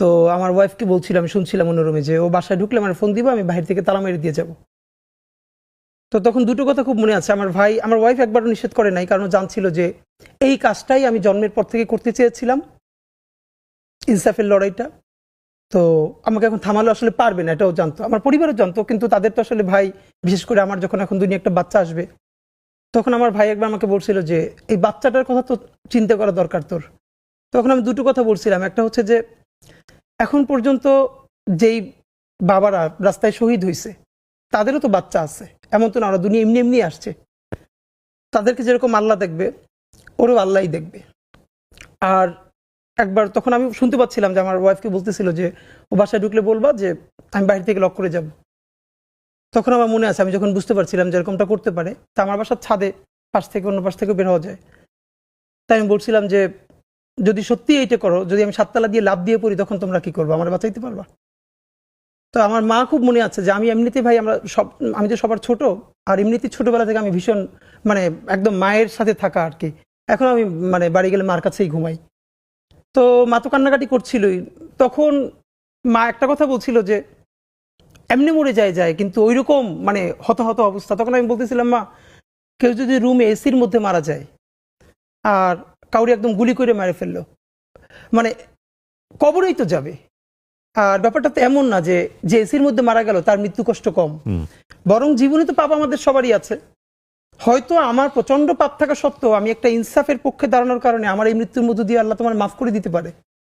তো আমার ওয়াইফকে বলছিলাম, শুনছিলাম অন্য রুমে যে, ও বাসায় ঢুকলে আমার ফোন দিব, আমি বাহির থেকে তালা মেরে দিয়ে যাব। তো তখন দুটো কথা খুব মনে আছে। আমার ভাই, আমার ওয়াইফ একবারও নিষেধ করে নাই, কারণ জানছিল যে এই কাজটাই আমি জন্মের পর থেকে করতে চেয়েছিলাম, ইনসাফের লড়াইটা। তো আমাকে এখন থামালে আসলে পারবে না, এটাও জানতো। আমার পরিবারও জানতো, কিন্তু তাদের তো আসলে ভাই, বিশেষ করে আমার যখন এখন দুনিয়া একটা বাচ্চা আসবে, তখন আমার ভাই একবার আমাকে বলছিল যে, এই বাচ্চাটার কথা তো চিন্তা করা দরকার তোর। তখন আমি দুটো কথা বলছিলাম। একটা হচ্ছে যে এখন পর্যন্ত যেই বাবারা রাস্তায় শহীদ হয়েছে তাদেরও তো বাচ্চা আছে। এমন তো না ওরা দুনিয়া এমনি এমনি আসছে। তাদেরকে যেরকম আল্লাহ দেখবে, ওরও আল্লাহই দেখবে। আর একবার তখন আমি শুনতে পাচ্ছিলাম যে আমার ওয়াইফকে বলতেছিল যে, ও বাসায় ঢুকলে বলবা যে, আমি বাইরে থেকে লক করে যাব। তখন আমার মনে আছে, আমি যখন বুঝতে পারছিলাম যে এরকমটা করতে পারে, তা আমার বাসার ছাদে, পাশ থেকে অন্য পাশ থেকে বের হওয়া যায়। তাই আমি বলছিলাম যে যদি সত্যি এইটা করো, যদি আমি সাততলা দিয়ে লাভ দিয়ে পড়ি, তখন তোমরা কি করব? আমার বাঁচাইতে পারবা? তো আমার মা খুব মনে আছে যে আমি এমনিতে ভাই, আমরা সব, আমি তো সবার ছোট, আর এমনিতে ছোটবেলা থেকে আমি ভীষণ মানে একদম মায়ের সাথে থাকা আর কি। এখন আমি মানে বাড়ি গেলে মার কাছেই ঘুমাই। তো মা তো কান্নাকাটি করছিলই। তখন মা একটা কথা বলছিল যে, এমনি মরে যায় যায়, কিন্তু ওই রকম মানে হতাহত অবস্থা। তখন আমি বলতেছিলাম, মা, কেউ যদি রুমে এসির মধ্যে মারা যায়, আর কাউরি একদম গুলি করে মেরে ফেলল। মানে কবরেই তো যাবে। আর ব্যাপারটা তো এমন না যে যে এসির মধ্যে মারা গেল তার মৃত্যু কষ্ট কম। বরং জীবনে তো পাপ আমাদের সবারই আছে। হয়তো আমার প্রচণ্ড পাপ থাকা সত্ত্বেও আমি একটা ইনসাফের পক্ষে দাঁড়ানোর কারণে আমার এই মৃত্যুর মধ্য দিয়ে আল্লাহ তোমার মাফ করে দিতে পারে।